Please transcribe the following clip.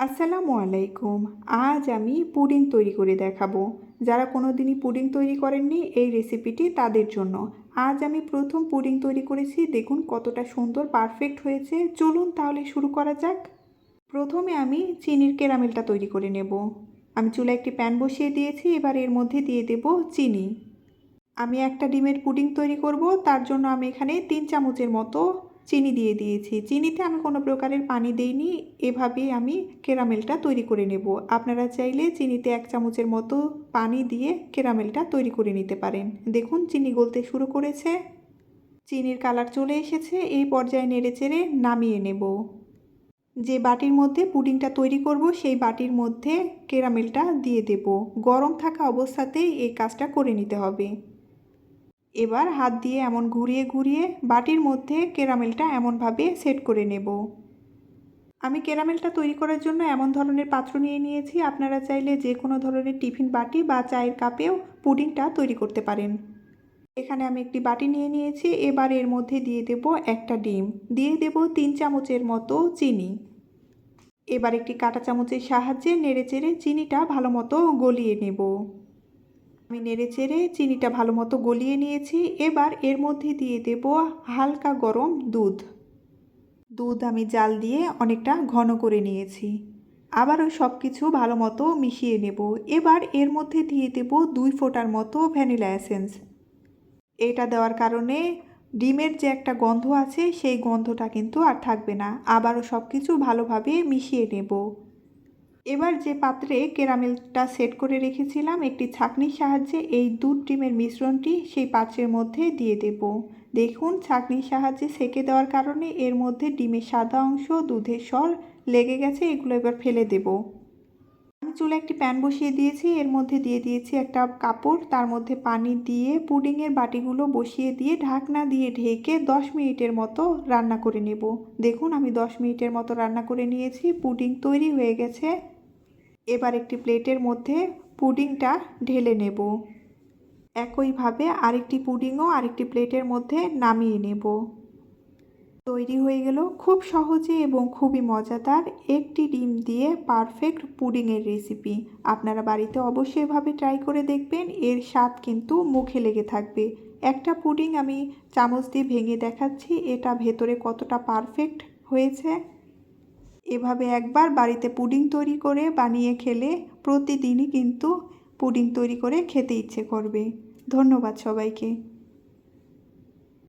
আসসালামু আলাইকুম। আজ আমি পুডিং তৈরি করে দেখাবো। যারা কোনো দিনই পুডিং তৈরি করেননি, এই রেসিপিটি তাদের জন্য। আজ আমি প্রথম পুডিং তৈরি করেছি। দেখুন কতটা সুন্দর, পারফেক্ট হয়েছে। চলুন তাহলে শুরু করা যাক। প্রথমে আমি চিনির কেরামেলটা তৈরি করে নেব। আমি চুলা একটি প্যান বসিয়ে দিয়েছি। এবার এর মধ্যে দিয়ে দেব চিনি। আমি একটা ডিমের পুডিং তৈরি করব। তার জন্য আমি এখানে তিন চামচের মতো চিনি দিয়ে দিয়েছি। চিনিতে আমি কোনো প্রকারের পানি দেইনি। এভাবেই আমি কেরামেলটা তৈরি করে নেব। আপনারা চাইলে চিনিতে এক চামচের মতো পানি দিয়ে কেরামেলটা তৈরি করে নিতে পারেন। দেখুন, চিনি গলতে শুরু করেছে। চিনির কালার চলে এসেছে। এই পর্যায়ে নেড়ে চেড়ে নামিয়ে নেব। যে বাটির মধ্যে পুডিংটা তৈরি করব, সেই বাটির মধ্যে কেরামেলটা দিয়ে দেব। গরম থাকা অবস্থাতেই এই কাজটা করে নিতে হবে। এবার হাত দিয়ে এমন ঘুরিয়ে ঘুরিয়ে বাটির মধ্যে কেরামেলটা এমনভাবে সেট করে নেব। আমি কেরামেলটা তৈরি করার জন্য এমন ধরনের পাত্র নিয়ে নিয়েছি, আপনারা চাইলে যে কোনো ধরনের টিফিন বাটি বা চায়ের কাপেও পুডিংটা তৈরি করতে পারেন। এখানে আমি একটি বাটি নিয়ে নিয়েছি, এবার এর মধ্যে দিয়ে দেব একটা ডিম। দিয়ে দেব তিন চামচের মতো চিনি। এবার একটি কাঁটা চামচের সাহায্যে নেড়ে চেড়ে চিনিটা ভালো মতো গলিয়ে নেব। আমি নেড়ে চেড়ে চিনিটা ভালো মতো গলিয়ে নিয়েছি। এবার এর মধ্যে দিয়ে দেব হালকা গরম দুধ। দুধ আমি জাল দিয়ে অনেকটা ঘন করে নিয়েছি। আবারও সব কিছু ভালো মতো মিশিয়ে নেব। এবার এর মধ্যে দিয়ে দেব দুই ফোঁটার মতো ভ্যানিলা এসেন্স। এটা দেওয়ার কারণে ডিমের যে একটা গন্ধ আছে, সেই গন্ধটা কিন্তু আর থাকবে না। আবারও সব কিছু ভালোভাবে মিশিয়ে নেব। এবার যে পাত্রে কেরামেলটা সেট করে রেখেছিলাম, একটি ছাঁকনির সাহায্যে এই দুধ ডিমের মিশ্রণটি সেই পাত্রের মধ্যে দিয়ে দেব। দেখুন, ছাঁকনির সাহায্যে সেকে দেওয়ার কারণে এর মধ্যে ডিমের সাদা অংশ, দুধের স্বর লেগে গেছে, এগুলো এবার ফেলে দেব। আমি চুলে একটি প্যান বসিয়ে দিয়েছি। এর মধ্যে দিয়ে দিয়েছি একটা কাপড়। তার মধ্যে পানি দিয়ে পুডিংয়ের বাটিগুলো বসিয়ে দিয়ে ঢাকনা দিয়ে ঢেকে দশ মিনিটের মতো রান্না করে নেব। দেখুন, আমি দশ মিনিটের মতো রান্না করে নিয়েছি। পুডিং তৈরি হয়ে গেছে। এবার একটি প্লেটের মধ্যে পুডিংটা ঢেলে নেব। একইভাবে আরেকটি পুডিংও আরেকটি প্লেটের মধ্যে নামিয়ে নেব। তৈরি হয়ে গেল। খুব সহজে এবং খুবই মজাদার একটি ডিম দিয়ে পারফেক্ট পুডিংয়ের রেসিপি। আপনারা বাড়িতে অবশ্যই এভাবে ট্রাই করে দেখবেন। এর স্বাদ কিন্তু মুখে লেগে থাকবে। একটা পুডিং আমি চামচ দিয়ে ভেঙে দেখাচ্ছি। এটা ভেতরে কতটা পারফেক্ট হয়েছে। এভাবে একবার বাড়িতে পুডিং তৈরি করে বানিয়ে খেলে প্রতিদিনই কিন্তু পুডিং তৈরি করে খেতে ইচ্ছে করবে। ধন্যবাদ সবাইকে।